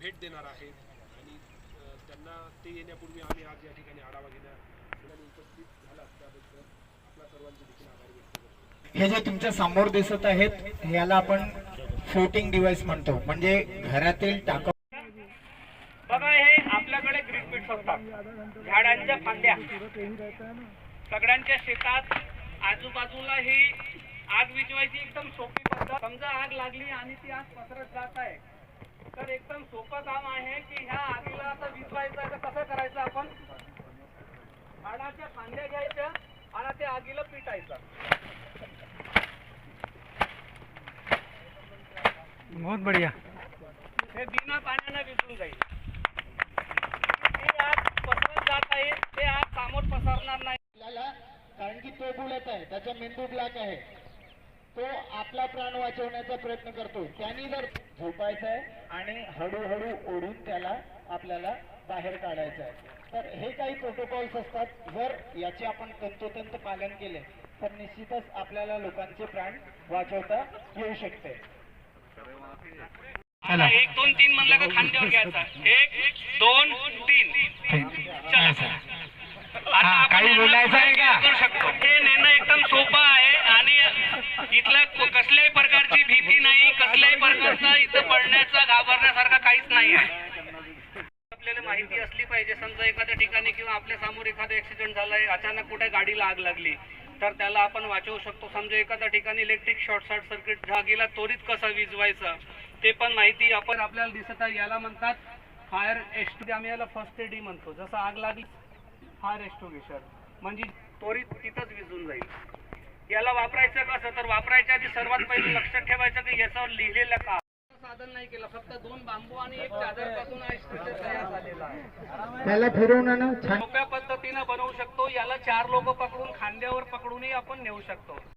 भेट देणार आहेत. आणि त्यांना ते येण्यापूर्वी आम्ही आज या ठिकाणी आढावा घेण्या ठिकाणी उपस्थित झाला त्याबद्दल आपल्या सर्वांचे देखील आभार व्यक्त करतो. हे जे तुमच्यासमोर दिसत आहेत याला आपण फ्लोटिंग डिव्हाइस म्हणतो. म्हणजे घरातील टाका बघा हे आपल्याकडे ग्रीन पीट्स असतात. झाडांच्या फांद्या. सगळ्यांच्या शेतात आजूबाजूला ही आग विझवायची एकदम सोपी पद्धत. समजा आग लागली आणि ती आग पसरत जात आहे. तर एकदम सोपं काम आहे की ह्या आगीला आता विझवायचं आहे तर कसं करायचं आपण? झाडाच्या फांद्या घ्यायच्या आणि त्या आगीला पिटायचं. बहुत बढ़िया. हे बिना पाण्यानं विझून जाईल. ती आग पसरत जात आहे. ते आग सामोर पसरणार नाही. आपल्याला कारण की तो बोलत आहे. त्याचा मेंदू ब्लॅक आहे. तो आपला प्राण वाचवण्याचा प्रयत्न करतो. त्यांनी जर झोपायचं आहे आणि हळूहळू ओढून त्याला आपल्याला बाहेर काढायचं आहे तर हे काही प्रोटोकॉल्स असतात. जर याचे आपण तंतोतंत पालन केले तर निश्चितच आपल्याला लोकांचे प्राण वाचवता येऊ शकते. एक दोन तीन म्हणलं का खांद्यावर घ्यायचा? एक दोन तीन. चला. आता काही बोलायचं आहे का? करू शकतो हे नेणं एकदम सोपं आहे आणि इथलं को- कसल्याही प्रकारची भीती नाही प्रकारचा इथं पडण्याचा घाबरण्यासारखा काहीच नाही आहे. आपल्याला माहिती असली पाहिजे समजा एखाद्या ठिकाणी किंवा आपल्यासमोर एखादा ऍक्सिडेंट झालाय अचानक कुठे गाडीला आग लागली तर त्याला आपण वाचवू शकतो. समजा एखाद्या ठिकाणी इलेक्ट्रिक शॉर्ट सर्किट जागेला त्वरित कसं विजवायचं ते पण माहिती आपण आपल्याला दिसत आहे. याला म्हणतात फायर एस्ट आम्ही याला फर्स्ट एडी म्हणतो. जसं आग लागली फायर एक्स्टोगेशन म्हणजे त्वरित तिथंच विजून जाईल. याला वापरायचं कसं? तर वापरायच्या आधी सर्वात पहिले लक्षात ठेवायचं की याच्यावर लिहिलेलं का साधन नाही केलं फक्त दोन बांबू आणि एक चादरपासून structure तयार झालेला आहे. त्याला फिरवणं छान. सोप्या पद्धतीनं बनवू शकतो. याला चार लोक पकडून खांद्यावर पकडूनही आपण नेऊ शकतो.